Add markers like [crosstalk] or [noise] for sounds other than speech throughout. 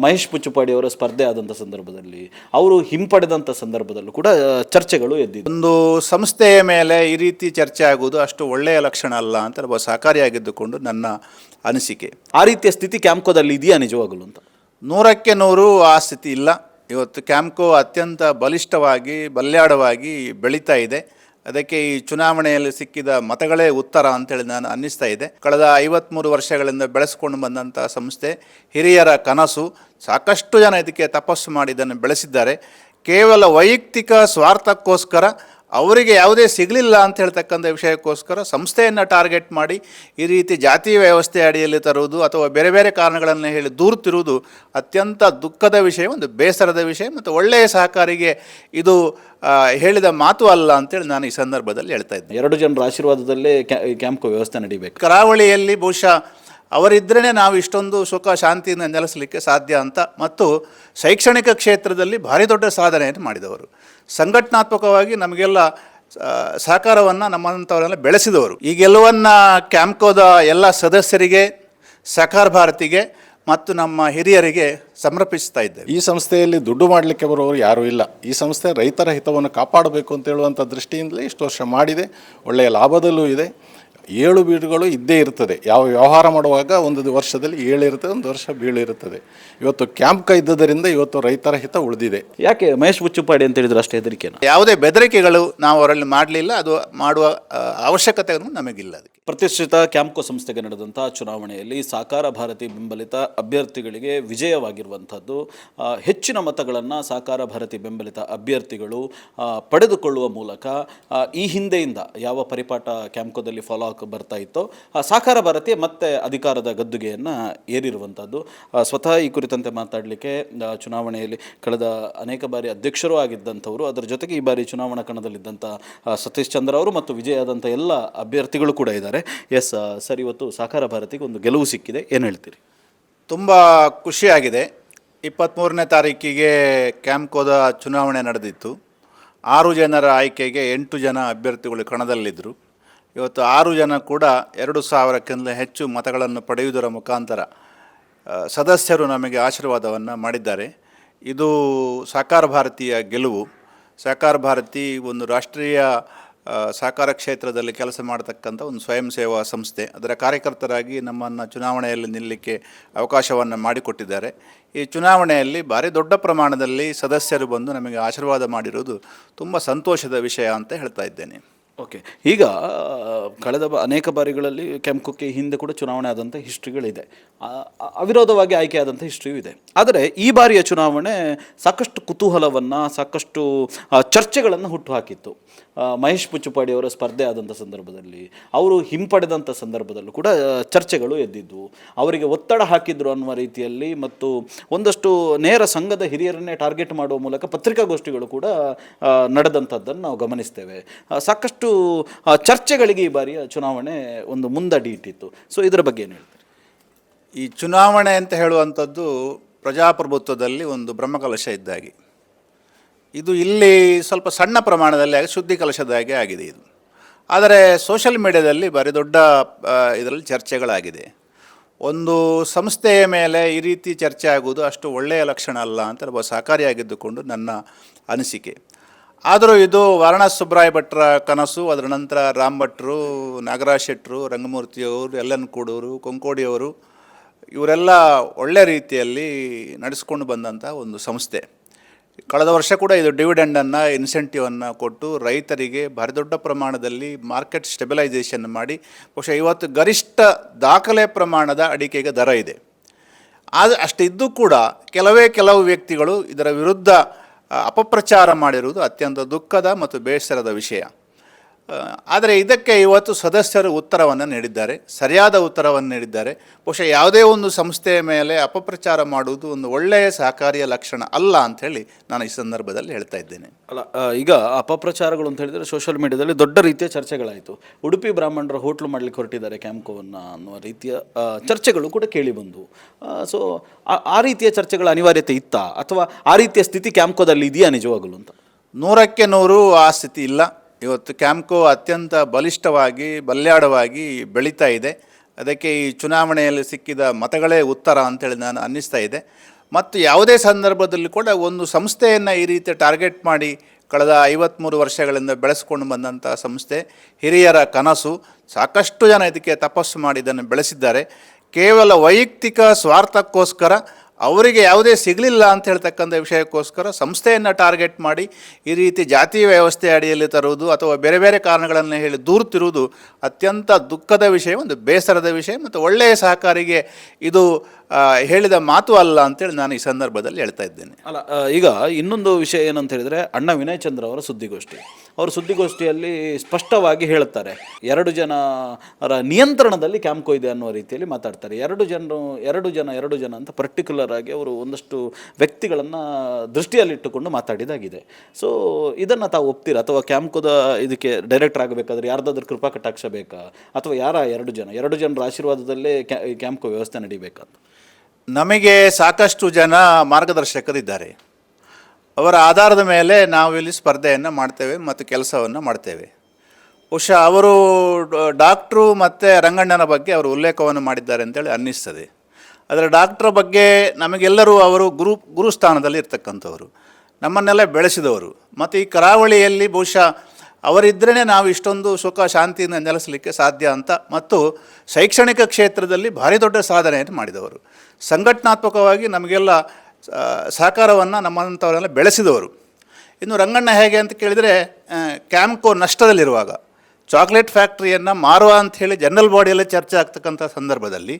ಮಹೇಶ್ ಪುಚ್ಚುಪಾಡಿ ಅವರ ಸ್ಪರ್ಧೆ ಆದಂಥ ಸಂದರ್ಭದಲ್ಲಿ ಅವರು ಹಿಂಪಡೆದಂಥ ಸಂದರ್ಭದಲ್ಲೂ ಕೂಡ ಚರ್ಚೆಗಳು ಎದ್ದಿದ್ದು. ಒಂದು ಸಂಸ್ಥೆಯ ಮೇಲೆ ಈ ರೀತಿ ಚರ್ಚೆ ಆಗುವುದು ಅಷ್ಟು ಒಳ್ಳೆಯ ಲಕ್ಷಣ ಅಲ್ಲ ಅಂತ ಒಬ್ಬ ಸಹಕಾರಿಯಾಗಿದ್ದುಕೊಂಡು ನನ್ನ ಅನಿಸಿಕೆ. ಆ ರೀತಿಯ ಸ್ಥಿತಿ ಕ್ಯಾಂಪ್ಕೋದಲ್ಲಿ ಇದೆಯಾ ನಿಜವಾಗಲು ಅಂತ? ನೂರಕ್ಕೆ ನೂರು ಆ ಸ್ಥಿತಿ ಇಲ್ಲ. ಇವತ್ತು ಕ್ಯಾಂಪ್ಕೋ ಅತ್ಯಂತ ಬಲಿಷ್ಠವಾಗಿ ಬಲ್ಯಾಡವಾಗಿ ಬೆಳೀತಾ ಇದೆ. ಅದಕ್ಕೆ ಈ ಚುನಾವಣೆಯಲ್ಲಿ ಸಿಕ್ಕಿದ ಮತಗಳೇ ಉತ್ತರ ಅಂತೇಳಿ ನಾನು ಅನ್ನಿಸ್ತಾ ಇದೆ. ಕಳೆದ ಐವತ್ತ್ಮೂರು ವರ್ಷಗಳಿಂದ ಬೆಳೆಸ್ಕೊಂಡು ಬಂದಂಥ ಸಂಸ್ಥೆ ಹಿರಿಯರ ಕನಸು, ಸಾಕಷ್ಟು ಜನ ಇದಕ್ಕೆ ತಪಸ್ಸು ಮಾಡಿ ಇದನ್ನು ಬೆಳೆಸಿದ್ದಾರೆ. ಕೇವಲ ವೈಯಕ್ತಿಕ ಸ್ವಾರ್ಥಕ್ಕೋಸ್ಕರ ಅವರಿಗೆ ಯಾವುದೇ ಸಿಗಲಿಲ್ಲ ಅಂತ ಹೇಳ್ತಕ್ಕಂಥ ವಿಷಯಕ್ಕೋಸ್ಕರ ಸಂಸ್ಥೆಯನ್ನು ಟಾರ್ಗೆಟ್ ಮಾಡಿ ಈ ರೀತಿ ಜಾತಿ ವ್ಯವಸ್ಥೆ ಅಡಿಯಲ್ಲಿ ತರುವುದು ಅಥವಾ ಬೇರೆ ಬೇರೆ ಕಾರಣಗಳನ್ನು ಹೇಳಿ ದೂರುತ್ತಿರುವುದು ಅತ್ಯಂತ ದುಃಖದ ವಿಷಯ ಒಂದು ಬೇಸರದ ವಿಷಯ ಮತ್ತು ಒಳ್ಳೆಯ ಸಹಕಾರಿಗೆ ಇದು ಹೇಳಿದ ಮಾತು ಅಲ್ಲ ಅಂತೇಳಿ ನಾನು ಈ ಸಂದರ್ಭದಲ್ಲಿ ಹೇಳ್ತಾ ಇದ್ದೆ ಎರಡು ಜನರ ಆಶೀರ್ವಾದದಲ್ಲೇ ಕ್ಯಾಂಪ್ ವ್ಯವಸ್ಥೆ ನಡೀಬೇಕು. ಕರಾವಳಿಯಲ್ಲಿ ಬಹುಶಃ ಅವರಿದ್ರೇ ನಾವು ಇಷ್ಟೊಂದು ಸುಖ ಶಾಂತಿಯಿಂದ ನೆಲೆಸಲಿಕ್ಕೆ ಸಾಧ್ಯ ಅಂತ ಮತ್ತು ಶೈಕ್ಷಣಿಕ ಕ್ಷೇತ್ರದಲ್ಲಿ ಭಾರಿ ದೊಡ್ಡ ಸಾಧನೆಯನ್ನು ಮಾಡಿದವರು. ಸಂಘಟನಾತ್ಮಕವಾಗಿ ನಮಗೆಲ್ಲ ಸಹಕಾರವನ್ನು ನಮ್ಮಂಥವರೆಲ್ಲ ಬೆಳೆಸಿದವರು. ಈ ಗೆಲುವನ್ನು ಕ್ಯಾಂಪ್ಕೋದ ಎಲ್ಲ ಸದಸ್ಯರಿಗೆ, ಸಹಕಾರ ಭಾರತಿಗೆ ಮತ್ತು ನಮ್ಮ ಹಿರಿಯರಿಗೆ ಸಮರ್ಪಿಸ್ತಾ ಇದ್ದೇವೆ. ಈ ಸಂಸ್ಥೆಯಲ್ಲಿ ದುಡ್ಡು ಮಾಡಲಿಕ್ಕೆ ಬರುವವರು ಯಾರೂ ಇಲ್ಲ. ಈ ಸಂಸ್ಥೆ ರೈತರ ಹಿತವನ್ನು ಕಾಪಾಡಬೇಕು ಅಂತ ಹೇಳುವಂಥ ದೃಷ್ಟಿಯಿಂದಲೇ ಇಷ್ಟು ವರ್ಷ ಮಾಡಿದೆ. ಒಳ್ಳೆಯ ಲಾಭದಲ್ಲೂ ಇದೆ. ಏಳು ಬೀಳುಗಳು ಇದ್ದೇ ಇರ್ತದೆ. ಯಾವ ವ್ಯವಹಾರ ಮಾಡುವಾಗ ಒಂದು ವರ್ಷದಲ್ಲಿ ಏಳಿರುತ್ತದೆ ಒಂದು ವರ್ಷ ಬೀಳಿರುತ್ತದೆ ಇವತ್ತು ಕ್ಯಾಂಪ್ ಇದ್ದದರಿಂದ ಇವತ್ತು ರೈತರ ಹಿತ ಉಳಿದಿದೆ. ಯಾಕೆ ಮಹೇಶ್ ಬುಚ್ಚುಪಾಡಿ ಅಂತ ಹೇಳಿದ್ರೆ ಅಷ್ಟೇ ಹೆದರಿಕೆ ಯಾವುದೇ ಬೆದರಿಕೆಗಳು ನಾವು ಅವರಲ್ಲಿ ಮಾಡಲಿಲ್ಲ ಅದು ಮಾಡುವ ಅವಶ್ಯಕತೆ ನಮಗಿಲ್ಲ ಅದಕ್ಕೆ. ಪ್ರತಿಷ್ಠಿತ ಕ್ಯಾಂಪ್ಕೋ ಸಂಸ್ಥೆಗೆ ನಡೆದಂಥ ಚುನಾವಣೆಯಲ್ಲಿ ಸಾಕಾರ ಭಾರತಿ ಬೆಂಬಲಿತ ಅಭ್ಯರ್ಥಿಗಳಿಗೆ ವಿಜಯವಾಗಿರುವಂಥದ್ದು ಹೆಚ್ಚಿನ ಮತಗಳನ್ನು ಸಾಕಾರ ಭಾರತಿ ಬೆಂಬಲಿತ ಅಭ್ಯರ್ಥಿಗಳು ಪಡೆದುಕೊಳ್ಳುವ ಮೂಲಕ ಈ ಹಿಂದೆಯಿಂದ ಯಾವ ಪರಿಪಾಠ ಕ್ಯಾಂಪ್ಕೋದಲ್ಲಿ ಫಾಲೋ ಆಗಿ ಬರ್ತಾ ಇತ್ತು ಸಾಕಾರ ಭಾರತಿ ಮತ್ತೆ ಅಧಿಕಾರದ ಗದ್ದುಗೆಯನ್ನು ಏರಿರುವಂಥದ್ದು. ಸ್ವತಃ ಈ ಕುರಿತಂತೆ ಮಾತಾಡಲಿಕ್ಕೆ ಚುನಾವಣೆಯಲ್ಲಿ ಕಳೆದ ಅನೇಕ ಬಾರಿ ಅಧ್ಯಕ್ಷರು ಆಗಿದ್ದಂಥವರು, ಅದರ ಜೊತೆಗೆ ಈ ಬಾರಿ ಚುನಾವಣಾ ಕಣದಲ್ಲಿದ್ದಂಥ ಸತೀಶ್ ಚಂದ್ರ ಅವರು ಮತ್ತು ವಿಜಯ ಆದಂಥ ಎಲ್ಲ ಅಭ್ಯರ್ಥಿಗಳು ಕೂಡ ಇದ್ದಾರೆ. ಎಸ್ ಸರ್, ಇವತ್ತು ಸಾಕಾರ ಭಾರತಿಗೆ ಒಂದು ಗೆಲುವು ಸಿಕ್ಕಿದೆ. ಏನು ಹೇಳ್ತೀರಿ? ತುಂಬ ಖುಷಿಯಾಗಿದೆ. ಇಪ್ಪತ್ತ್ಮೂರನೇ ತಾರೀಕಿಗೆ ಕ್ಯಾಂಪ್ಕೋದ ಚುನಾವಣೆ ನಡೆದಿತ್ತು. ಆರು ಜನರ ಆಯ್ಕೆಗೆ ಎಂಟು ಜನ ಅಭ್ಯರ್ಥಿಗಳು ಕಣದಲ್ಲಿದ್ದರು. ಇವತ್ತು ಆರು ಜನ ಕೂಡ ಎರಡು ಸಾವಿರಕ್ಕಿಂತ ಹೆಚ್ಚು ಮತಗಳನ್ನು ಪಡೆಯುವುದರ ಮುಖಾಂತರ ಸದಸ್ಯರು ನಮಗೆ ಆಶೀರ್ವಾದವನ್ನು ಮಾಡಿದ್ದಾರೆ. ಇದು ಸಾಕಾರ ಭಾರತೀಯ ಗೆಲುವು. ಸಾಕಾರ ಭಾರತಿ ಒಂದು ರಾಷ್ಟ್ರೀಯ ಸಾಕಾರ ಕ್ಷೇತ್ರದಲ್ಲಿ ಕೆಲಸ ಮಾಡತಕ್ಕಂಥ ಒಂದು ಸ್ವಯಂ ಸೇವಾ ಸಂಸ್ಥೆ. ಅದರ ಕಾರ್ಯಕರ್ತರಾಗಿ ನಮ್ಮನ್ನು ಚುನಾವಣೆಯಲ್ಲಿ ನಿಲ್ಲಲಿಕ್ಕೆ ಅವಕಾಶವನ್ನು ಮಾಡಿಕೊಟ್ಟಿದ್ದಾರೆ. ಈ ಚುನಾವಣೆಯಲ್ಲಿ ಭಾರಿ ದೊಡ್ಡ ಪ್ರಮಾಣದಲ್ಲಿ ಸದಸ್ಯರು ಬಂದು ನಮಗೆ ಆಶೀರ್ವಾದ ಮಾಡಿರುವುದು ತುಂಬ ಸಂತೋಷದ ವಿಷಯ ಅಂತ ಹೇಳ್ತಾ ಇದ್ದೇನೆ. ಓಕೆ. ಈಗ ಕಳೆದ ಬ- ಅನೇಕ ಬಾರಿಗಳಲ್ಲಿ ಕೆಂಪುಕ್ಕೆ ಹಿಂದೆ ಕೂಡ ಚುನಾವಣೆ ಆದಂಥ ಹಿಸ್ಟ್ರಿಗಳಿದೆ. ಅವಿರೋಧವಾಗಿ ಆಯ್ಕೆಯಾದಂಥ ಹಿಸ್ಟ್ರಿಯೂ ಇದೆ. ಆದರೆ ಈ ಬಾರಿಯ ಚುನಾವಣೆ ಸಾಕಷ್ಟು ಕುತೂಹಲವನ್ನು, ಸಾಕಷ್ಟು ಚರ್ಚೆಗಳನ್ನು ಹುಟ್ಟುಹಾಕಿತ್ತು ಮಹೇಶ್ ಪುಚ್ಚುಪಾಡಿ ಅವರ ಸ್ಪರ್ಧೆ ಆದಂಥ ಸಂದರ್ಭದಲ್ಲಿ, ಅವರು ಹಿಂಪಡೆದಂಥ ಸಂದರ್ಭದಲ್ಲೂ ಕೂಡ ಚರ್ಚೆಗಳು ಎದ್ದಿದ್ದವು ಅವರಿಗೆ ಒತ್ತಡ ಹಾಕಿದ್ರು ಅನ್ನುವ ರೀತಿಯಲ್ಲಿ ಮತ್ತು ಒಂದಷ್ಟು ನೇರ ಸಂಘದ ಹಿರಿಯರನ್ನೇ ಟಾರ್ಗೆಟ್ ಮಾಡುವ ಮೂಲಕ ಪತ್ರಿಕಾಗೋಷ್ಠಿಗಳು ಕೂಡ ನಡೆದಂಥದ್ದನ್ನು ನಾವು ಗಮನಿಸ್ತೇವೆ. ಸಾಕಷ್ಟು ಚರ್ಚೆಗಳಿಗೆ ಈ ಬಾರಿಯ ಚುನಾವಣೆ ಒಂದು ಮುಂದಡಿ ಇಟ್ಟಿತ್ತು. ಸೊ, ಇದರ ಬಗ್ಗೆ ಏನು ಹೇಳ್ತಾರೆ? ಈ ಚುನಾವಣೆ ಅಂತ ಹೇಳುವಂಥದ್ದು ಪ್ರಜಾಪ್ರಭುತ್ವದಲ್ಲಿ ಒಂದು ಬ್ರಹ್ಮಕಲಶ ಇದ್ದಾಗೆ. ಇದು ಇಲ್ಲಿ ಸ್ವಲ್ಪ ಸಣ್ಣ ಪ್ರಮಾಣದಲ್ಲಿ ಆಗಿ ಶುದ್ಧಿ ಕಲಶದಾಗೆ ಆಗಿದೆ ಇದು. ಆದರೆ ಸೋಷಲ್ ಮೀಡಿಯಾದಲ್ಲಿ ಭಾರಿ ದೊಡ್ಡ ಇದರಲ್ಲಿ ಚರ್ಚೆಗಳಾಗಿದೆ. ಒಂದು ಸಂಸ್ಥೆಯ ಮೇಲೆ ಈ ರೀತಿ ಚರ್ಚೆ ಆಗುವುದು ಅಷ್ಟು ಒಳ್ಳೆಯ ಲಕ್ಷಣ ಅಲ್ಲ ಅಂತ ಸಹಕಾರಿಯಾಗಿದ್ದುಕೊಂಡು ನನ್ನ ಅನಿಸಿಕೆ. ಆದರೂ ಇದು ವಾರಣಾಸಿ ಸುಬ್ರಾಯ ಭಟ್ರ ಕನಸು, ಅದರ ನಂತರ ರಾಮ್ ಭಟ್ರು, ನಾಗರಾಜ್ ಶೆಟ್ಟರು ರಂಗಮೂರ್ತಿಯವರು ಎಲ್ಲನ್ ಕೂಡೂರು ಕೊಂಕೋಡಿಯವರು ಇವರೆಲ್ಲ ಒಳ್ಳೆಯ ರೀತಿಯಲ್ಲಿ ನಡೆಸ್ಕೊಂಡು ಬಂದಂಥ ಒಂದು ಸಂಸ್ಥೆ. ಕಳೆದ ವರ್ಷ ಕೂಡ ಇದು ಡಿವಿಡೆಂಡನ್ನು, ಇನ್ಸೆಂಟಿವನ್ನು ಕೊಟ್ಟು ರೈತರಿಗೆ ಭಾರಿ ದೊಡ್ಡ ಪ್ರಮಾಣದಲ್ಲಿ ಮಾರ್ಕೆಟ್ ಸ್ಟೆಬಿಲೈಸೇಷನ್ ಮಾಡಿ, ಬಹುಶಃ ಇವತ್ತು ಗರಿಷ್ಠ ದಾಖಲೆ ಪ್ರಮಾಣದ ಅಡಿಕೆಗೆ ದರ ಇದೆ. ಆದ ಅಷ್ಟಿದ್ದು ಕೂಡ ಕೆಲವೇ ಕೆಲವು ವ್ಯಕ್ತಿಗಳು ಇದರ ವಿರುದ್ಧ ಅಪಪ್ರಚಾರ ಮಾಡಿರುವುದು ಅತ್ಯಂತ ದುಃಖದ ಮತ್ತು ಬೇಸರದ ವಿಷಯ. ಆದರೆ ಇದಕ್ಕೆ ಇವತ್ತು ಸದಸ್ಯರು ಉತ್ತರವನ್ನು ನೀಡಿದ್ದಾರೆ ಸರಿಯಾದ ಉತ್ತರವನ್ನು ನೀಡಿದ್ದಾರೆ. ಬಹುಶಃ ಯಾವುದೇ ಒಂದು ಸಂಸ್ಥೆಯ ಮೇಲೆ ಅಪಪ್ರಚಾರ ಮಾಡುವುದು ಒಂದು ಒಳ್ಳೆಯ ಸಹಕಾರಿಯ ಲಕ್ಷಣ ಅಲ್ಲ ಅಂಥೇಳಿ ನಾನು ಈ ಸಂದರ್ಭದಲ್ಲಿ ಹೇಳ್ತಾ ಇದ್ದೇನೆ. ಅಲ್ಲ ಈಗ ಅಪಪ್ರಚಾರಗಳು ಅಂತ ಹೇಳಿದರೆ ಸೋಷಿಯಲ್ ಮೀಡಿಯಾದಲ್ಲಿ ದೊಡ್ಡ ರೀತಿಯ ಚರ್ಚೆಗಳಾಯಿತು. ಉಡುಪಿ ಬ್ರಾಹ್ಮಣರ ಹೋಟ್ಲು ಮಾಡಲಿಕ್ಕೆ ಹೊರಟಿದ್ದಾರೆ ಕ್ಯಾಂಪ್ಕೋವನ್ನು ಅನ್ನುವ ರೀತಿಯ ಚರ್ಚೆಗಳು ಕೂಡ ಕೇಳಿಬಂದವು ಸೊ ಆ ರೀತಿಯ ಚರ್ಚೆಗಳ ಅನಿವಾರ್ಯತೆ ಇತ್ತಾ? ಅಥವಾ ಆ ರೀತಿಯ ಸ್ಥಿತಿ ಕ್ಯಾಂಪ್ಕೋದಲ್ಲಿ ಇದೆಯಾ ನಿಜವಾಗಲು ಅಂತ? ನೂರಕ್ಕೆ ನೂರು ಆ ಸ್ಥಿತಿ ಇಲ್ಲ. ಇವತ್ತು ಕ್ಯಾಂಪ್ಕೋ ಅತ್ಯಂತ ಬಲಿಷ್ಠವಾಗಿ ಬಲ್ಯಾಡವಾಗಿ ಬೆಳೀತಾ ಇದೆ. ಅದಕ್ಕೆ ಈ ಚುನಾವಣೆಯಲ್ಲಿ ಸಿಕ್ಕಿದ ಮತಗಳೇ ಉತ್ತರ ಅಂತೇಳಿ ನಾನು ಅನ್ನಿಸ್ತಾ ಇದೆ. ಮತ್ತು ಯಾವುದೇ ಸಂದರ್ಭದಲ್ಲಿ ಕೂಡ ಒಂದು ಸಂಸ್ಥೆಯನ್ನು ಈ ರೀತಿ ಟಾರ್ಗೆಟ್ ಮಾಡಿ ಕಳೆದ ಐವತ್ತ್ಮೂರು ವರ್ಷಗಳಿಂದ ಬೆಳೆಸ್ಕೊಂಡು ಬಂದಂಥ ಸಂಸ್ಥೆ, ಹಿರಿಯರ ಕನಸು, ಸಾಕಷ್ಟು ಜನ ಇದಕ್ಕೆ ತಪಸ್ಸು ಮಾಡಿ ಇದನ್ನು ಬೆಳೆಸಿದ್ದಾರೆ. ಕೇವಲ ವೈಯಕ್ತಿಕ ಸ್ವಾರ್ಥಕ್ಕೋಸ್ಕರ ಅವರಿಗೆ ಯಾವುದೇ ಸಿಗಲಿಲ್ಲ ಅಂತ ಹೇಳ್ತಕ್ಕಂಥ ವಿಷಯಕ್ಕೋಸ್ಕರ ಸಂಸ್ಥೆಯನ್ನು ಟಾರ್ಗೆಟ್ ಮಾಡಿ ಈ ರೀತಿ ಜಾತಿ ವ್ಯವಸ್ಥೆ ಅಡಿಯಲ್ಲಿ ತರುವುದು ಅಥವಾ ಬೇರೆ ಬೇರೆ ಕಾರಣಗಳನ್ನು ಹೇಳಿ ದೂರುತ್ತಿರುವುದು ಅತ್ಯಂತ ದುಃಖದ ವಿಷಯ, ಒಂದು ಬೇಸರದ ವಿಷಯ ಮತ್ತು ಒಳ್ಳೆಯ ಸಹಕಾರಿಗೆ ಇದು ಹೇಳಿದ ಮಾತು ಅಲ್ಲ ಅಂತೇಳಿ ನಾನು ಈ ಸಂದರ್ಭದಲ್ಲಿ ಹೇಳ್ತಾ ಇದ್ದೇನೆ. ಅಲ್ಲ ಈಗ ಇನ್ನೊಂದು ವಿಷಯ ಏನಂತ ಹೇಳಿದರೆ ಅಣ್ಣ ವಿನಯ್ ಚಂದ್ರ ಅವರ ಸುದ್ದಿಗೋಷ್ಠಿ. ಅವರು ಸುದ್ದಿಗೋಷ್ಠಿಯಲ್ಲಿ ಸ್ಪಷ್ಟವಾಗಿ ಹೇಳುತ್ತಾರೆ. ಎರಡು ಜನರ ನಿಯಂತ್ರಣದಲ್ಲಿ ಕ್ಯಾಂಪ್ಕೋ ಇದೆ ಅನ್ನೋ ರೀತಿಯಲ್ಲಿ ಮಾತಾಡ್ತಾರೆ. ಎರಡು ಜನರು, ಎರಡು ಜನ ಎರಡು ಜನ ಅಂತ ಪರ್ಟಿಕ್ಯುಲರ್ ಆಗಿ ಅವರು ಒಂದಷ್ಟು ವ್ಯಕ್ತಿಗಳನ್ನು ದೃಷ್ಟಿಯಲ್ಲಿಟ್ಟುಕೊಂಡು ಮಾತಾಡಿದಾಗಿದೆ. ಸೊ ಇದನ್ನು ತಾವು ಒಪ್ತೀರಾ? ಅಥವಾ ಕ್ಯಾಂಪ್ಕೋದ ಇದಕ್ಕೆ ಡೈರೆಕ್ಟರ್ ಆಗಬೇಕಾದ್ರೆ ಯಾರ್ದಾದ್ರೂ ಕೃಪಾ ಕಟಾಕ್ಷ ಬೇಕಾ? ಅಥವಾ ಯಾರ ಎರಡು ಜನ? ಎರಡು ಜನರ ಆಶೀರ್ವಾದದಲ್ಲೇ ಕ್ಯಾ ಕ್ಯಾಂಪ್ಕೋ ವ್ಯವಸ್ಥೆ ನಡಿಬೇಕಾ ಅಂತ? ನಮಗೆ ಸಾಕಷ್ಟು ಜನ ಮಾರ್ಗದರ್ಶಕರಿದ್ದಾರೆ. ಅವರ ಆಧಾರದ ಮೇಲೆ ನಾವು ಇಲ್ಲಿ ಸ್ಪರ್ಧೆಯನ್ನು ಮಾಡ್ತೇವೆ ಮತ್ತು ಕೆಲಸವನ್ನು ಮಾಡ್ತೇವೆ. ಬಹುಶಃ ಅವರು ಡಾಕ್ಟ್ರು ಮತ್ತು ರಂಗಣ್ಣನ ಬಗ್ಗೆ ಅವರು ಉಲ್ಲೇಖವನ್ನು ಮಾಡಿದ್ದಾರೆ ಅಂತೇಳಿ ಅನ್ನಿಸ್ತದೆ. ಆದರೆ ಡಾಕ್ಟ್ರ ಬಗ್ಗೆ ನಮಗೆಲ್ಲರೂ ಅವರು ಗುರು ಗುರುಸ್ಥಾನದಲ್ಲಿ ಇರ್ತಕ್ಕಂಥವರು. ನಮ್ಮನ್ನೆಲ್ಲ ಬೆಳೆಸಿದವರು. ಮತ್ತು ಈ ಕರಾವಳಿಯಲ್ಲಿ ಬಹುಶಃ ಅವರಿದ್ದರೇ ನಾವು ಇಷ್ಟೊಂದು ಸುಖ ಶಾಂತಿಯನ್ನು ನೆಲೆಸಲಿಕ್ಕೆ ಸಾಧ್ಯ ಅಂತ ಮತ್ತು ಶೈಕ್ಷಣಿಕ ಕ್ಷೇತ್ರದಲ್ಲಿ ಭಾರಿ ದೊಡ್ಡ ಸಾಧನೆಯನ್ನು ಮಾಡಿದವರು. ಸಂಘಟನಾತ್ಮಕವಾಗಿ ನಮಗೆಲ್ಲ ಸಹಕಾರವನ್ನು ನಮ್ಮಂಥವರೆಲ್ಲ ಬೆಳೆಸಿದವರು. ಇನ್ನು ರಂಗಣ್ಣ ಹೇಗೆ ಅಂತ ಕೇಳಿದರೆ ಕ್ಯಾಂಕೋ ನಷ್ಟದಲ್ಲಿರುವಾಗ, ಚಾಕ್ಲೇಟ್ ಫ್ಯಾಕ್ಟ್ರಿಯನ್ನು ಮಾರುವ ಅಂಥೇಳಿ ಜನರಲ್ ಬಾಡಿಯಲ್ಲಿ ಚರ್ಚೆ ಆಗ್ತಕ್ಕಂಥ ಸಂದರ್ಭದಲ್ಲಿ,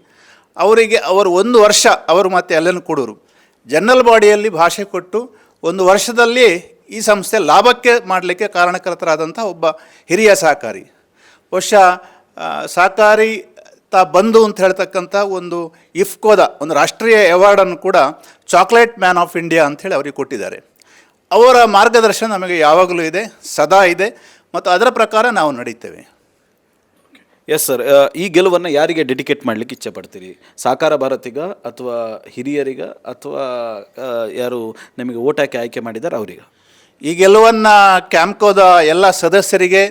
ಅವರಿಗೆ ಅವರು ಒಂದು ವರ್ಷ ಅವರು ಮತ್ತೆ ಅಲ್ಲೇನು ಕೊಡೋರು. ಜನರಲ್ ಬಾಡಿಯಲ್ಲಿ ಭಾಷೆ ಕೊಟ್ಟು ಒಂದು ವರ್ಷದಲ್ಲಿ ಈ ಸಂಸ್ಥೆ ಲಾಭಕ್ಕೆ ಮಾಡಲಿಕ್ಕೆ ಕಾರಣಕರ್ತರಾದಂಥ ಒಬ್ಬ ಹಿರಿಯ ಸಹಕಾರಿ. ವರ್ಷ ಸಹಕಾರಿ ತ ಬಂದು ಅಂತ ಹೇಳ್ತಕ್ಕಂಥ ಒಂದು ಇಫ್ಕೋದ, ಒಂದು ರಾಷ್ಟ್ರೀಯ ಅವಾರ್ಡನ್ನು ಕೂಡ ಚಾಕ್ಲೇಟ್ ಮ್ಯಾನ್ ಆಫ್ ಇಂಡಿಯಾ ಅಂಥೇಳಿ ಅವರಿಗೆ ಕೊಟ್ಟಿದ್ದಾರೆ. ಅವರ ಮಾರ್ಗದರ್ಶನ ನಮಗೆ ಯಾವಾಗಲೂ ಇದೆ ಸದಾ ಇದೆ ಮತ್ತು ಅದರ ಪ್ರಕಾರ ನಾವು ನಡೀತೇವೆ. ಎಸ್ ಸರ್ ಈ ಗೆಲುವನ್ನು ಯಾರಿಗೆ ಡೆಡಿಕೇಟ್ ಮಾಡಲಿಕ್ಕೆ ಇಚ್ಛೆ ಪಡ್ತೀರಿ? ಸಾಕಾರ ಭಾರತಿಗ ಅಥವಾ ಹಿರಿಯರಿಗ ಅಥವಾ ಯಾರು ನಿಮಗೆ ಓಟ್ ಹಾಕಿ ಆಯ್ಕೆ ಮಾಡಿದ್ದಾರೆ ಅವರಿಗೆ? ಈ ಗೆಲುವನ್ನು ಕ್ಯಾಂಪ್ಕೋದ ಎಲ್ಲ ಸದಸ್ಯರಿಗೆ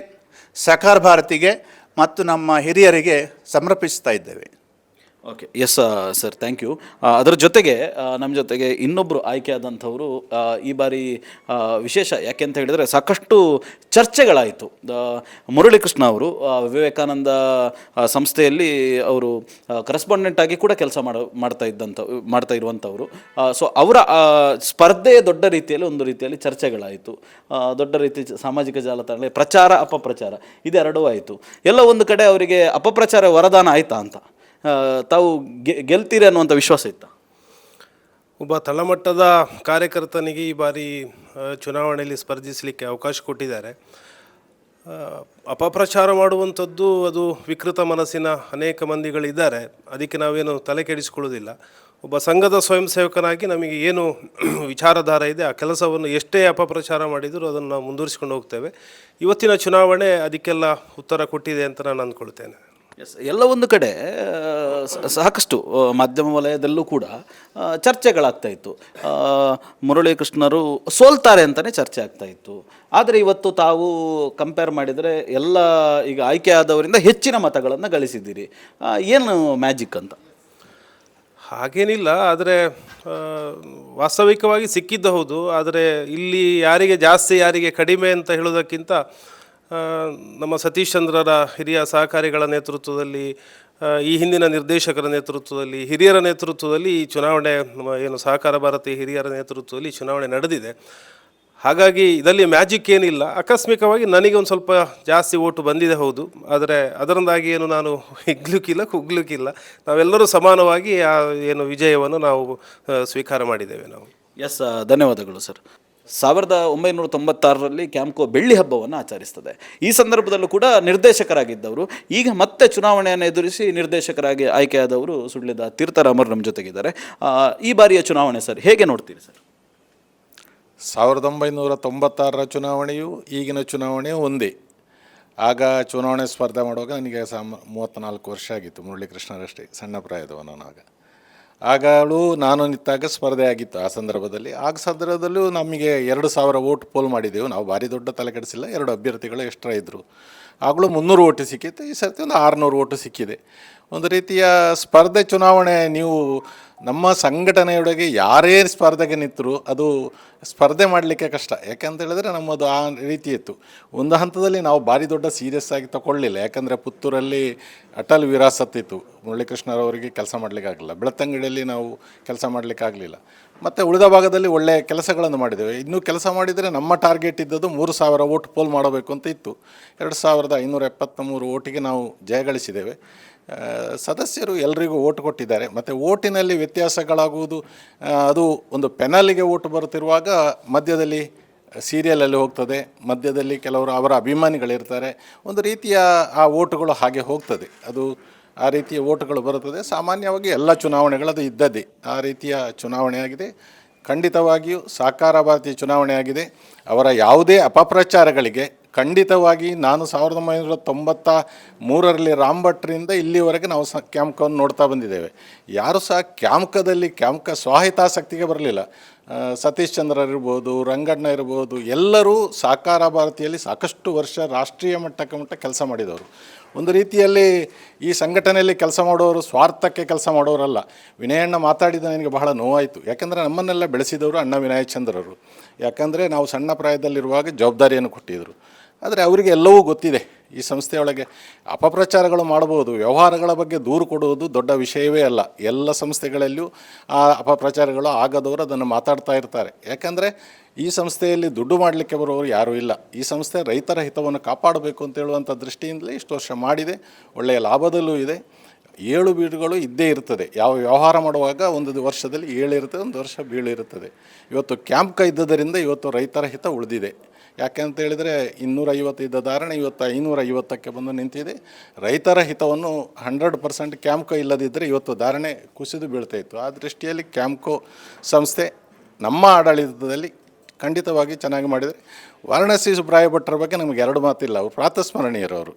ಸಾಕಾರ ಭಾರತಿಗೆ ಮತ್ತು ನಮ್ಮ ಹಿರಿಯರಿಗೆ ಸಮರ್ಪಿಸ್ತಾ ಇದ್ದೇವೆ. Okay yes sir thank you ಅದರ ಜೊತೆಗೆ ನಮ್ಮ ಜೊತೆಗೆ ಇನ್ನೊಬ್ಬರು ಆಯ್ಕೆಯಾದಂಥವರು ಆ, ಈ ಬಾರಿ ವಿಶೇಷ ಯಾಕೆ ಅಂತ ಹೇಳಿದರೆ ಸಾಕಷ್ಟು ಚರ್ಚೆಗಳಾಯಿತು. ಮುರಳಿ ಮುರಳೀಕೃಷ್ಣ ಅವರು ವಿವೇಕಾನಂದ ಸಂಸ್ಥೆಯಲ್ಲಿ ಅವರು ಕರೆಸ್ಪಾಂಡೆಂಟ್ ಆಗಿ ಕೂಡ ಕೆಲಸ ಮಾಡ ಮಾಡ್ತಾ ಇದ್ದಂಥ ಮಾಡ್ತಾ ಇರುವಂಥವರು. ಸೊ ಅವರ ಸ್ಪರ್ಧೆ ದೊಡ್ಡ ರೀತಿಯಲ್ಲಿ ಒಂದು ರೀತಿಯಲ್ಲಿ ಚರ್ಚೆಗಳಾಯಿತು. ದೊಡ್ಡ ರೀತಿ ಸಾಮಾಜಿಕ ಜಾಲತಾಣಗಳಲ್ಲಿ ಪ್ರಚಾರ ಅಪಪ್ರಚಾರ ಇದೆರಡೂ ಆಯಿತು. ಎಲ್ಲ ಒಂದು ಕಡೆ ಅವರಿಗೆ ಅಪಪ್ರಚಾರ ವರದಾನ ಆಯಿತಾ ಅಂತ? ತಾವು ಗೆಲ್ತೀರಿ ಅನ್ನುವಂಥ ವಿಶ್ವಾಸ ಇತ್ತು? ಒಬ್ಬ ತಳಮಟ್ಟದ ಕಾರ್ಯಕರ್ತನಿಗೆ ಈ ಬಾರಿ ಚುನಾವಣೆಯಲ್ಲಿ ಸ್ಪರ್ಧಿಸಲಿಕ್ಕೆ ಅವಕಾಶ ಕೊಟ್ಟಿದ್ದಾರೆ. ಅಪಪ್ರಚಾರ ಮಾಡುವಂಥದ್ದು ಅದು ವಿಕೃತ ಮನಸ್ಸಿನ ಅನೇಕ ಮಂದಿಗಳಿದ್ದಾರೆ. ಅದಕ್ಕೆ ನಾವೇನು ತಲೆ ಕೆಡಿಸಿಕೊಳ್ಳೋದಿಲ್ಲ ಒಬ್ಬ ಸಂಘದ ಸ್ವಯಂ ಸೇವಕನಾಗಿ ನಮಗೆ ಏನು [clears throat] ವಿಚಾರಧಾರ ಇದೆ, ಆ ಕೆಲಸವನ್ನು ಎಷ್ಟೇ ಅಪಪ್ರಚಾರ ಮಾಡಿದರೂ ಅದನ್ನು ಮುಂದುವರಿಸಿಕೊಂಡು ಹೋಗ್ತೇವೆ. ಇವತ್ತಿನ ಚುನಾವಣೆ ಅದಕ್ಕೆಲ್ಲ ಉತ್ತರ ಕೊಟ್ಟಿದೆ ಅಂತ ನಾನು ಅಂದ್ಕೊಳ್ತೇನೆ. ಎಲ್ಲ ಒಂದು ಕಡೆ ಸಾಕಷ್ಟು ಮಾಧ್ಯಮ ವಲಯದಲ್ಲೂ ಕೂಡ ಚರ್ಚೆಗಳಾಗ್ತಾ ಇತ್ತು. ಮುರಳೀಕೃಷ್ಣರು ಸೋಲ್ತಾರೆ ಅಂತಲೇ ಚರ್ಚೆ ಆಗ್ತಾ ಇತ್ತು. ಆದರೆ ಇವತ್ತು ತಾವು ಕಂಪೇರ್ ಮಾಡಿದರೆ ಎಲ್ಲ ಈಗ ಆಯ್ಕೆ ಆದವರಿಂದ ಹೆಚ್ಚಿನ ಮತಗಳನ್ನು ಗಳಿಸಿದ್ದೀರಿ. ಏನು ಮ್ಯಾಜಿಕ್ ಅಂತ? ಹಾಗೇನಿಲ್ಲ, ಆದರೆ ವಾಸ್ತವಿಕವಾಗಿ ಸಿಕ್ಕಿದ್ದು ಹೌದು. ಆದರೆ ಇಲ್ಲಿ ಯಾರಿಗೆ ಜಾಸ್ತಿ, ಯಾರಿಗೆ ಕಡಿಮೆ ಅಂತ ಹೇಳೋದಕ್ಕಿಂತ ನಮ್ಮ ಸತೀಶ್ ಚಂದ್ರರ ಹಿರಿಯ ಸಹಕಾರಿಗಳ ನೇತೃತ್ವದಲ್ಲಿ ಈ ಹಿಂದಿನ ನಿರ್ದೇಶಕರ ನೇತೃತ್ವದಲ್ಲಿ, ಹಿರಿಯರ ನೇತೃತ್ವದಲ್ಲಿ ಈ ಚುನಾವಣೆ ಏನು ಸಹಕಾರ ಭಾರತಿ ಹಿರಿಯರ ನೇತೃತ್ವದಲ್ಲಿ ಚುನಾವಣೆ ನಡೆದಿದೆ. ಹಾಗಾಗಿ ಇದರಲ್ಲಿ ಮ್ಯಾಜಿಕ್ ಏನಿಲ್ಲ. ಆಕಸ್ಮಿಕವಾಗಿ ನನಗೆ ಒಂದು ಸ್ವಲ್ಪ ಜಾಸ್ತಿ ಓಟು ಬಂದಿದೆ ಹೌದು. ಆದರೆ ಅದರಿಂದಾಗಿ ಏನು ನಾನು ಹಿಗ್ಲಿಕ್ಕಿಲ್ಲ ಕುಗ್ಲಿಕ್ಕಿಲ್ಲ ನಾವೆಲ್ಲರೂ ಸಮಾನವಾಗಿ ಆ, ಏನು ವಿಜಯವನ್ನು ನಾವು ಸ್ವೀಕಾರ ಮಾಡಿದ್ದೇವೆ ನಾವು. ಎಸ್ ಧನ್ಯವಾದಗಳು ಸರ್. ಸಾವಿರದ ಒಂಬೈನೂರ ತೊಂಬತ್ತಾರರಲ್ಲಿ ಕ್ಯಾಂಪ್ಕೋ ಬೆಳ್ಳಿ ಹಬ್ಬವನ್ನು ಆಚರಿಸ್ತದೆ. ಈ ಸಂದರ್ಭದಲ್ಲೂ ಕೂಡ ನಿರ್ದೇಶಕರಾಗಿದ್ದವರು. ಈಗ ಮತ್ತೆ ಚುನಾವಣೆಯನ್ನು ಎದುರಿಸಿ ನಿರ್ದೇಶಕರಾಗಿ ಆಯ್ಕೆಯಾದವರು ಸುಳ್ಳಿದ ತೀರ್ಥರಾಮರು ನಮ್ಮ ಜೊತೆಗಿದ್ದಾರೆ. ಈ ಬಾರಿಯ ಚುನಾವಣೆ ಸರ್, ಹೇಗೆ ನೋಡ್ತೀರಿ ಸರ್? ಸಾವಿರದ ಒಂಬೈನೂರ ತೊಂಬತ್ತಾರರ ಚುನಾವಣೆಯು ಈಗಿನ ಚುನಾವಣೆ ಒಂದೇ. ಆಗ ಚುನಾವಣೆ ಸ್ಪರ್ಧೆ ಮಾಡುವಾಗ ನನಗೆ ಸಾಮ ಮೂವತ್ತ್ನಾಲ್ಕು ವರ್ಷ ಆಗಿತ್ತು. ಮುರಳೀಕೃಷ್ಣರಷ್ಟೇ, ಸಣ್ಣ ಪ್ರಾಯದವನು ಆಗ ಆಗಲೂ ನಾನು ನಿಂತಾಗ ಸ್ಪರ್ಧೆ ಆಗಿತ್ತು ಆ ಸಂದರ್ಭದಲ್ಲಿ. ಆಗ ಸಂದರ್ಭದಲ್ಲೂ ನಮಗೆ ಎರಡು ಸಾವಿರ ಓಟ್ ಪೋಲ್ ಮಾಡಿದ್ದೆವು ನಾವು ಭಾರಿ ದೊಡ್ಡ ತಲೆಕೆಡಿಸಿಲ್ಲ ಎರಡು ಅಭ್ಯರ್ಥಿಗಳು ಎಕ್ಸ್ಟ್ರಾ ಇದ್ದರು ಆಗಲೂ ಮುನ್ನೂರು ಓಟು ಸಿಕ್ಕಿತ್ತು. ಈ ಸರ್ತಿ ಒಂದು ಆರುನೂರು ಓಟು ಸಿಕ್ಕಿದೆ. ಒಂದು ರೀತಿಯ ಸ್ಪರ್ಧೆ ಚುನಾವಣೆ ನೀವು ನಮ್ಮ ಸಂಘಟನೆಯೊಳಗೆ ಯಾರೇ ಸ್ಪರ್ಧೆಗೆ ನಿಂತರೂ ಅದು ಸ್ಪರ್ಧೆ ಮಾಡಲಿಕ್ಕೆ ಕಷ್ಟ. ಯಾಕಂತ ಹೇಳಿದ್ರೆ ನಮ್ಮದು ಆ ರೀತಿ ಇತ್ತು. ಒಂದು ಹಂತದಲ್ಲಿ ನಾವು ಭಾರಿ ದೊಡ್ಡ ಸೀರಿಯಸ್ ಆಗಿ ತಗೊಳ್ಳಿಲ್ಲ ಯಾಕಂದರೆ ಪುತ್ತೂರಲ್ಲಿ ಅಟಲ್ ವಿರಾಸತ್ ಇತ್ತು. ಮುರಳೀಕೃಷ್ಣರವರಿಗೆ ಕೆಲಸ ಮಾಡಲಿಕ್ಕಾಗಲಿಲ್ಲ ಬೆಳತಂಗಡಿಯಲ್ಲಿ ನಾವು ಕೆಲಸ ಮಾಡಲಿಕ್ಕಾಗಲಿಲ್ಲ ಮತ್ತು ಉಳಿದ ಭಾಗದಲ್ಲಿ ಒಳ್ಳೆಯ ಕೆಲಸಗಳನ್ನು ಮಾಡಿದ್ದೇವೆ. ಇನ್ನೂ ಕೆಲಸ ಮಾಡಿದರೆ ನಮ್ಮ ಟಾರ್ಗೆಟ್ ಇದ್ದದ್ದು ಮೂರು ಸಾವಿರ ಓಟ್ ಪೋಲ್ ಮಾಡಬೇಕು ಅಂತ ಇತ್ತು. ಎರಡು ಸಾವಿರದ ಐನೂರ ಎಪ್ಪತ್ತ ಮೂರು ಓಟಿಗೆ ನಾವು ಜಯಗಳಿಸಿದ್ದೇವೆ ಸದಸ್ಯರು ಎಲ್ರಿಗೂ ಓಟ್ ಕೊಟ್ಟಿದ್ದಾರೆ. ಮತ್ತು ಓಟಿನಲ್ಲಿ ವ್ಯತ್ಯಾಸಗಳಾಗುವುದು ಅದು ಒಂದು ಪೆನಲಿಗೆ ಓಟ್ ಬರುತ್ತಿರುವಾಗ ಮಧ್ಯದಲ್ಲಿ ಸೀರಿಯಲಲ್ಲಿ ಹೋಗ್ತದೆ, ಮಧ್ಯದಲ್ಲಿ ಕೆಲವರು ಅವರ ಅಭಿಮಾನಿಗಳಿರ್ತಾರೆ. ಒಂದು ರೀತಿಯ ಆ ಓಟುಗಳು ಹಾಗೆ ಹೋಗ್ತದೆ. ಅದು ಆ ರೀತಿಯ ಓಟುಗಳು ಬರುತ್ತದೆ. ಸಾಮಾನ್ಯವಾಗಿ ಎಲ್ಲ ಚುನಾವಣೆಗಳದು ಇದ್ದದ್ದೇ. ಆ ರೀತಿಯ ಚುನಾವಣೆಯಾಗಿದೆ ಖಂಡಿತವಾಗಿಯೂ ಸಾಕಾರ ಭಾರತೀಯ ಚುನಾವಣೆಯಾಗಿದೆ ಅವರ ಯಾವುದೇ ಅಪಪ್ರಚಾರಗಳಿಗೆ ಖಂಡಿತವಾಗಿ ನಾನು ಸಾವಿರದ ಒಂಬೈನೂರ ತೊಂಬತ್ತ ಮೂರರಲ್ಲಿ ರಾಮ್ ಭಟ್ರಿಂದ ಇಲ್ಲಿವರೆಗೆ ನಾವು ಸ ಕ್ಯಾಂಪ್ಕವನ್ನು ನೋಡ್ತಾ ಬಂದಿದ್ದೇವೆ. ಯಾರು ಸಹ ಕ್ಯಾಮ್ಕದಲ್ಲಿ ಕ್ಯಾಮ್ಕ ಸ್ವಹಿತಾಸಕ್ತಿಗೆ ಬರಲಿಲ್ಲ. ಸತೀಶ್ ಚಂದ್ರ ಇರ್ಬೋದು, ರಂಗಣ್ಣ ಇರ್ಬೋದು, ಎಲ್ಲರೂ ಸಾಕಾರ ಭಾರತಿಯಲ್ಲಿ ಸಾಕಷ್ಟು ವರ್ಷ ರಾಷ್ಟ್ರೀಯ ಮಟ್ಟಕ್ಕೆ ಮಟ್ಟ ಕೆಲಸ ಮಾಡಿದವರು. ಒಂದು ರೀತಿಯಲ್ಲಿ ಈ ಸಂಘಟನೆಯಲ್ಲಿ ಕೆಲಸ ಮಾಡೋರು ಸ್ವಾರ್ಥಕ್ಕೆ ಕೆಲಸ ಮಾಡೋರಲ್ಲ. ವಿನಯಣ್ಣ ಮಾತಾಡಿದ ನನಗೆ ಬಹಳ ನೋವಾಯಿತು. ಯಾಕಂದರೆ ನಮ್ಮನ್ನೆಲ್ಲ ಬೆಳೆಸಿದವರು ಅಣ್ಣ ವಿನಾಯಕ್ ಚಂದ್ರರು. ಯಾಕಂದರೆ ನಾವು ಸಣ್ಣ ಪ್ರಾಯದಲ್ಲಿರುವಾಗ ಜವಾಬ್ದಾರಿಯನ್ನು ಕೊಟ್ಟಿದ್ದರು ಆದರೆ ಅವರಿಗೆ ಎಲ್ಲವೂ ಗೊತ್ತಿದೆ. ಈ ಸಂಸ್ಥೆಯೊಳಗೆ ಅಪಪ್ರಚಾರಗಳು ಮಾಡಬಹುದು, ವ್ಯವಹಾರಗಳ ಬಗ್ಗೆ ದೂರು ಕೊಡುವುದು ದೊಡ್ಡ ವಿಷಯವೇ ಅಲ್ಲ. ಎಲ್ಲ ಸಂಸ್ಥೆಗಳಲ್ಲಿಯೂ ಆ ಅಪಪ್ರಚಾರಗಳು ಆಗದವರು ಅದನ್ನು ಮಾತಾಡ್ತಾ ಇರ್ತಾರೆ. ಯಾಕಂದರೆ ಈ ಸಂಸ್ಥೆಯಲ್ಲಿ ದುಡ್ಡು ಮಾಡಲಿಕ್ಕೆ ಬರುವವರು ಯಾರೂ ಇಲ್ಲ. ಈ ಸಂಸ್ಥೆ ರೈತರ ಹಿತವನ್ನು ಕಾಪಾಡಬೇಕು ಅಂತ ಹೇಳುವಂಥ ದೃಷ್ಟಿಯಿಂದಲೇ ಇಷ್ಟು ವರ್ಷ ಮಾಡಿದೆ. ಒಳ್ಳೆಯ ಲಾಭದಲ್ಲೂ ಇದೆ. ಏಳು ಬೀಳುಗಳು ಇದ್ದೇ ಇರ್ತದೆ. ಯಾವ ವ್ಯವಹಾರ ಮಾಡುವಾಗ ಒಂದು ವರ್ಷದಲ್ಲಿ ಏಳು ಒಂದು ವರ್ಷ ಬೀಳು ಇರುತ್ತದೆ ಇವತ್ತು ಕ್ಯಾಂಪ್ ಇದ್ದದರಿಂದ ಇವತ್ತು ರೈತರ ಹಿತ ಉಳಿದಿದೆ. ಯಾಕೆ ಅಂತ ಹೇಳಿದರೆ ಇನ್ನೂರೈವತ್ತು ಇದ್ದ ಧಾರಣೆ ಇವತ್ತು ಐನೂರ ಐವತ್ತಕ್ಕೆ ಬಂದು ನಿಂತಿದೆ. ರೈತರ ಹಿತವನ್ನು ಹಂಡ್ರೆಡ್ ಪರ್ಸೆಂಟ್ ಕ್ಯಾಂಪ್ಕೋ ಇಲ್ಲದಿದ್ದರೆ ಇವತ್ತು ಧಾರಣೆ ಕುಸಿದು ಬೀಳ್ತಾ ಇತ್ತು. ಆ ದೃಷ್ಟಿಯಲ್ಲಿ ಕ್ಯಾಂಪ್ಕೋ ಸಂಸ್ಥೆ ನಮ್ಮ ಆಡಳಿತದಲ್ಲಿ ಖಂಡಿತವಾಗಿ ಚೆನ್ನಾಗಿ ಮಾಡಿದರೆ ವಾರಣಾಸಿ ಸುಬ್ರಾಯ ಭಟ್ರ ಬಗ್ಗೆ ನಮಗೆ ಎರಡು ಮಾತಿಲ್ಲ. ಅವರು ಪ್ರಾತಸ್ಮರಣೀಯರವರು ಅವರು.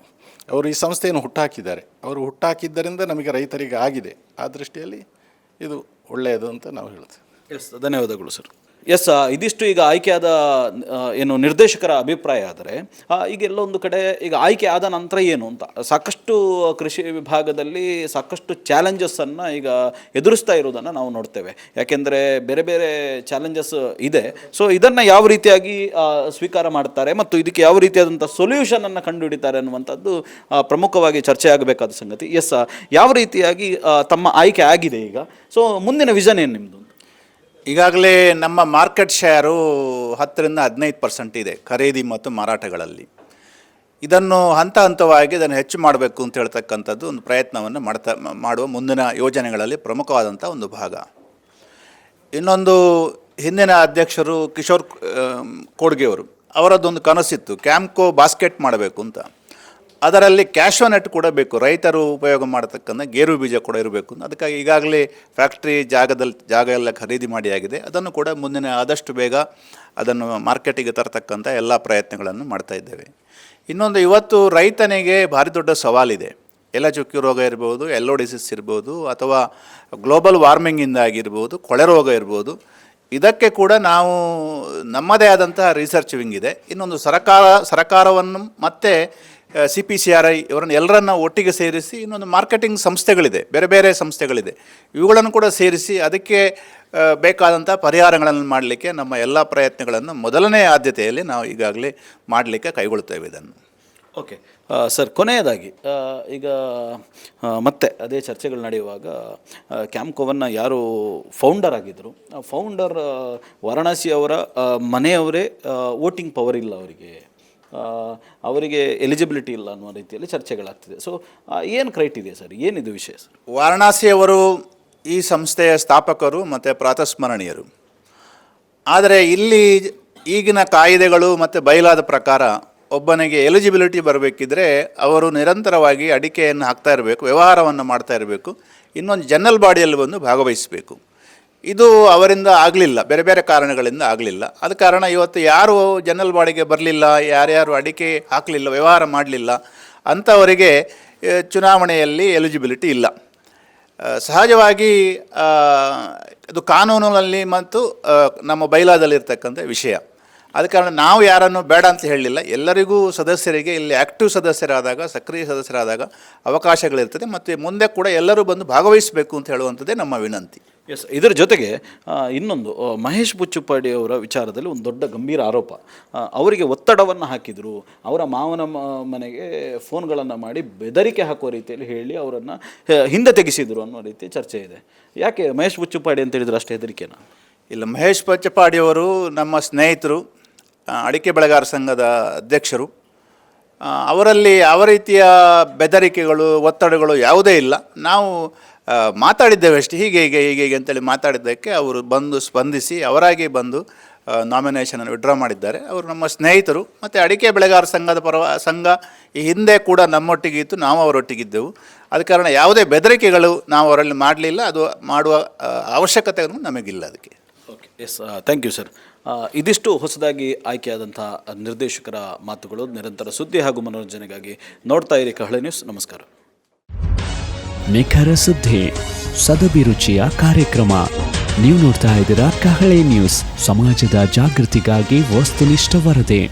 ಅವರು ಈ ಸಂಸ್ಥೆಯನ್ನು ಹುಟ್ಟಾಕಿದ್ದಾರೆ. ಅವರು ಹುಟ್ಟಾಕಿದ್ದರಿಂದ ನಮಗೆ ರೈತರಿಗೆ ಆಗಿದೆ. ಆ ದೃಷ್ಟಿಯಲ್ಲಿ ಇದು ಒಳ್ಳೆಯದು ಅಂತ ನಾವು ಹೇಳ್ತೇವೆ. ಎಸ್, ಧನ್ಯವಾದಗಳು ಸರ್. ಎಸ್ ಇದಿಷ್ಟು ಈಗ ಆಯ್ಕೆಯಾದ ಏನು ನಿರ್ದೇಶಕರ ಅಭಿಪ್ರಾಯ ಆದರೆ ಈಗ ಎಲ್ಲೊಂದು ಕಡೆ ಈಗ ಆಯ್ಕೆ ಆದ ನಂತರ ಏನು ಅಂತ. ಸಾಕಷ್ಟು ಕೃಷಿ ವಿಭಾಗದಲ್ಲಿ ಸಾಕಷ್ಟು ಚಾಲೆಂಜಸ್ಸನ್ನು ಈಗ ಎದುರಿಸ್ತಾ ಇರೋದನ್ನು ನಾವು ನೋಡ್ತೇವೆ. ಯಾಕೆಂದರೆ ಬೇರೆ ಬೇರೆ ಚಾಲೆಂಜಸ್ ಇದೆ. ಸೊ ಇದನ್ನು ಯಾವ ರೀತಿಯಾಗಿ ಸ್ವೀಕಾರ ಮಾಡ್ತಾರೆ ಮತ್ತು ಇದಕ್ಕೆ ಯಾವ ರೀತಿಯಾದಂಥ ಸೊಲ್ಯೂಷನನ್ನು ಕಂಡುಹಿಡಿತಾರೆ ಅನ್ನುವಂಥದ್ದು ಪ್ರಮುಖವಾಗಿ ಚರ್ಚೆ ಆಗಬೇಕಾದ ಸಂಗತಿ ಎಸ್ ಯಾವ ರೀತಿಯಾಗಿ ತಮ್ಮ ಆಯ್ಕೆ ಆಗಿದೆ ಈಗ? ಸೊ ಮುಂದಿನ ವಿಷನ್ ಏನು ನಿಮ್ಮದು ಈಗಾಗಲೇ ನಮ್ಮ ಮಾರ್ಕೆಟ್ ಶೇರು ಹತ್ತರಿಂದ ಹದಿನೈದು ಪರ್ಸೆಂಟ್ ಇದೆ ಖರೀದಿ ಮತ್ತು ಮಾರಾಟಗಳಲ್ಲಿ. ಇದನ್ನು ಹಂತ ಹಂತವಾಗಿ ಇದನ್ನು ಹೆಚ್ಚು ಮಾಡಬೇಕು ಅಂತ ಹೇಳ್ತಕ್ಕಂಥದ್ದು ಒಂದು ಪ್ರಯತ್ನವನ್ನು ಮಾಡ್ತಾ, ಮಾಡುವ ಮುಂದಿನ ಯೋಜನೆಗಳಲ್ಲಿ ಪ್ರಮುಖವಾದಂಥ ಒಂದು ಭಾಗ. ಇನ್ನೊಂದು ಹಿಂದಿನ ಅಧ್ಯಕ್ಷರು ಕಿಶೋರ್ ಕೋಡ್ಗೆಯವರು ಅವರದ್ದೊಂದು ಕನಸಿತ್ತು ಕ್ಯಾಂಪ್ಕೋ ಬಾಸ್ಕೆಟ್ ಮಾಡಬೇಕು ಅಂತ. ಅದರಲ್ಲಿ ಕ್ಯಾಶೋನೆಟ್ ಕೂಡ ಬೇಕು. ರೈತರು ಉಪಯೋಗ ಮಾಡತಕ್ಕಂಥ ಗೇರು ಬೀಜ ಕೂಡ ಇರಬೇಕು. ಅದಕ್ಕಾಗಿ ಈಗಾಗಲೇ ಫ್ಯಾಕ್ಟ್ರಿ ಜಾಗದಲ್ಲಿ, ಜಾಗ ಎಲ್ಲ ಖರೀದಿ ಮಾಡಿ ಆಗಿದೆ. ಅದನ್ನು ಕೂಡ ಮುಂದಿನ ಆದಷ್ಟು ಬೇಗ ಅದನ್ನು ಮಾರ್ಕೆಟಿಗೆ ತರತಕ್ಕಂಥ ಎಲ್ಲ ಪ್ರಯತ್ನಗಳನ್ನು ಮಾಡ್ತಾ ಇದ್ದೇವೆ. ಇನ್ನೊಂದು, ಇವತ್ತು ರೈತನಿಗೆ ಭಾರಿ ದೊಡ್ಡ ಸವಾಲಿದೆ. ಎಲೆ ಚುಕ್ಕಿ ರೋಗ ಇರ್ಬೋದು ಎಲ್ಲೋ ಡಿಸೀಸ್ ಇರ್ಬೋದು, ಅಥವಾ ಗ್ಲೋಬಲ್ ವಾರ್ಮಿಂಗಿಂದ ಆಗಿರ್ಬೋದು, ಕೊಳೆ ರೋಗ ಇರ್ಬೋದು. ಇದಕ್ಕೆ ಕೂಡ ನಾವು ನಮ್ಮದೇ ಆದಂತಹ ರಿಸರ್ಚ್ ವಿಂಗ್ ಇದೆ. ಇನ್ನೊಂದು ಸರಕಾರ, ಸರಕಾರವನ್ನು ಮತ್ತು C P C R I ಇವರನ್ನು ಎಲ್ಲರನ್ನ ಒಟ್ಟಿಗೆ ಸೇರಿಸಿ ಇನ್ನೊಂದು ಮಾರ್ಕೆಟಿಂಗ್ ಸಂಸ್ಥೆಗಳಿದೆ. ಬೇರೆ ಬೇರೆ ಸಂಸ್ಥೆಗಳಿದೆ. ಇವುಗಳನ್ನು ಕೂಡ ಸೇರಿಸಿ ಅದಕ್ಕೆ ಬೇಕಾದಂಥ ಪರಿಹಾರಗಳನ್ನು ಮಾಡಲಿಕ್ಕೆ ನಮ್ಮ ಎಲ್ಲ ಪ್ರಯತ್ನಗಳನ್ನು ಮೊದಲನೇ ಆದ್ಯತೆಯಲ್ಲಿ ನಾವು ಈಗಾಗಲೇ ಮಾಡಲಿಕ್ಕೆ ಕೈಗೊಳ್ತೇವೆ ಇದನ್ನು. ಓಕೆ. ಸರ್, ಕೊನೆಯದಾಗಿ ಈಗ ಮತ್ತೆ ಅದೇ ಚರ್ಚೆಗಳು ನಡೆಯುವಾಗ ಕ್ಯಾಂಪ್ಕೋವನ್ನು ಯಾರು ಫೌಂಡರ್ ಆಗಿದ್ದರು. ಫೌಂಡರ್ ವಾರಣಾಸಿ ಅವರ ಮನೆಯವರೇ ವೋಟಿಂಗ್ ಪವರ್ ಇಲ್ಲ ಅವರಿಗೆ. ಅವರಿಗೆ ಎಲಿಜಿಬಿಲಿಟಿ ಇಲ್ಲ ಅನ್ನುವ ರೀತಿಯಲ್ಲಿ ಚರ್ಚೆಗಳಾಗ್ತಿದೆ. ಸೊ ಏನು ಕ್ರೈಟೀರಿಯಾ ಸರ್? ಏನಿದು ವಿಷಯ ಸರ್? ವಾರಣಾಸಿಯವರು ಈ ಸಂಸ್ಥೆಯ ಸ್ಥಾಪಕರು ಮತ್ತು ಪ್ರಾತಸ್ಮರಣೀಯರು. ಆದರೆ ಇಲ್ಲಿ ಈಗಿನ ಕಾಯಿದೆಗಳು ಮತ್ತು ಬಯಲಾದ ಪ್ರಕಾರ ಒಬ್ಬನಿಗೆ ಎಲಿಜಿಬಿಲಿಟಿ ಬರಬೇಕಿದ್ರೆ ಅವರು ನಿರಂತರವಾಗಿ ಅಡಿಕೆಯನ್ನು ಹಾಕ್ತಾ ಇರಬೇಕು, ವ್ಯವಹಾರವನ್ನು ಮಾಡ್ತಾ ಇರಬೇಕು, ಇನ್ನೊಂದು ಜನರಲ್ ಬಾಡಿಯಲ್ಲಿ ಬಂದು ಭಾಗವಹಿಸಬೇಕು. ಇದು ಅವರಿಂದ ಆಗಲಿಲ್ಲ, ಬೇರೆ ಬೇರೆ ಕಾರಣಗಳಿಂದ ಆಗಲಿಲ್ಲ. ಅದ ಕಾರಣ ಇವತ್ತು ಯಾರು ಜನರಲ್ ಬಾಡಿಗೆ ಬರಲಿಲ್ಲ, ಯಾರ್ಯಾರು ಅಡಿಕೆ ಹಾಕಲಿಲ್ಲ, ವ್ಯವಹಾರ ಮಾಡಲಿಲ್ಲ, ಅಂಥವರಿಗೆ ಚುನಾವಣೆಯಲ್ಲಿ ಎಲಿಜಿಬಿಲಿಟಿ ಇಲ್ಲ. ಸಹಜವಾಗಿ ಅದು ಕಾನೂನಿನಲ್ಲಿ ಮತ್ತು ನಮ್ಮ ಬೈಲಾದಲ್ಲಿರ್ತಕ್ಕಂಥ ವಿಷಯ. ಆದ ಕಾರಣ ನಾವು ಯಾರನ್ನು ಬೇಡ ಅಂತ ಹೇಳಲಿಲ್ಲ. ಎಲ್ಲರಿಗೂ ಸದಸ್ಯರಿಗೆ ಇಲ್ಲಿ ಆ್ಯಕ್ಟಿವ್ ಸದಸ್ಯರಾದಾಗ ಸಕ್ರಿಯ ಸದಸ್ಯರಾದಾಗ ಅವಕಾಶಗಳಿರ್ತದೆ ಮತ್ತು ಮುಂದೆ ಕೂಡ ಎಲ್ಲರೂ ಬಂದು ಭಾಗವಹಿಸಬೇಕು ಅಂತ ಹೇಳುವಂಥದ್ದೇ ನಮ್ಮ ವಿನಂತಿ. ಎಸ್ ಇದರ ಜೊತೆಗೆ ಇನ್ನೊಂದು ಮಹೇಶ್ ಬುಚ್ಚುಪಾಡಿ ಅವರ ವಿಚಾರದಲ್ಲಿ ಒಂದು ದೊಡ್ಡ ಗಂಭೀರ ಆರೋಪ. ಅವರಿಗೆ ಒತ್ತಡವನ್ನು ಹಾಕಿದರು. ಅವರ ಮಾವನ ಮನೆಗೆ ಫೋನ್ಗಳನ್ನು ಮಾಡಿ ಬೆದರಿಕೆ ಹಾಕುವ ರೀತಿಯಲ್ಲಿ ಹೇಳಿ ಅವರನ್ನು ಹಿಂದೆ ತೆಗೆಸಿದರು ಅನ್ನೋ ರೀತಿ ಚರ್ಚೆ ಇದೆ. ಯಾಕೆ ಮಹೇಶ್ ಬುಚ್ಚುಪಾಡಿ ಅಂತ ಹೇಳಿದ್ರು ಅಷ್ಟು ಹೆದರಿಕೆನ? ಇಲ್ಲ ಮಹೇಶ್ ಪಚ್ಚಪಾಡಿಯವರು ನಮ್ಮ ಸ್ನೇಹಿತರು. ಅಡಿಕೆ ಬೆಳೆಗಾರ ಸಂಘದ ಅಧ್ಯಕ್ಷರು. ಅವರಲ್ಲಿ ಯಾವ ರೀತಿಯ ಬೆದರಿಕೆಗಳು, ಒತ್ತಡಗಳು ಯಾವುದೇ ಇಲ್ಲ. ನಾವು ಮಾತಾಡಿದ್ದೇವೆ ಅಷ್ಟೇ. ಹೀಗೆ ಹೀಗೆ ಹೀಗೆ ಹೀಗೆ ಅಂತೇಳಿ ಮಾತಾಡಿದ್ದಕ್ಕೆ ಅವರು ಬಂದು ಸ್ಪಂದಿಸಿ, ಅವರಾಗಿ ಬಂದು ನಾಮಿನೇಷನನ್ನು ವಿಡ್ರಾ ಮಾಡಿದ್ದಾರೆ. ಅವರು ನಮ್ಮ ಸ್ನೇಹಿತರು. ಮತ್ತು ಅಡಿಕೆ ಬೆಳೆಗಾರ ಸಂಘದ ಪರವ, ಸಂಘ ಈ ಹಿಂದೆ ಕೂಡ ನಮ್ಮೊಟ್ಟಿಗಿತ್ತು ನಾವು ಅವರೊಟ್ಟಿಗಿದ್ದೆವು. ಆದ ಕಾರಣ ಯಾವುದೇ ಬೆದರಿಕೆಗಳು ನಾವು ಅವರಲ್ಲಿ ಮಾಡಲಿಲ್ಲ. ಅದು ಮಾಡುವ ಅವಶ್ಯಕತೆ ನಮಗಿಲ್ಲ ಅದಕ್ಕೆ. Okay yes thank you sir ಇದಿಷ್ಟು ಹೊಸದಾಗಿ ಆಯ್ಕೆಯಾದಂಥ ನಿರ್ದೇಶಕರ ಮಾತುಗಳು ನಿರಂತರ ಸುದ್ದಿ ಹಾಗೂ ಮನೋರಂಜನೆಗಾಗಿ ನೋಡ್ತಾ ಇರಿ ಕಹಳೆ ನ್ಯೂಸ್. ನಮಸ್ಕಾರ. ನಿಖರ ಸುದ್ದಿ ಸದಭಿರುಚಿಯ ಕಾರ್ಯಕ್ರಮ. ನೀವು ನೋಡ್ತಾ ಇದ್ದೀರಾ ಕಹಳೆ ನ್ಯೂಸ್. ಸಮಾಜದ ಜಾಗೃತಿಗಾಗಿ ವಸ್ತುನಿಷ್ಠ ವರದಿ.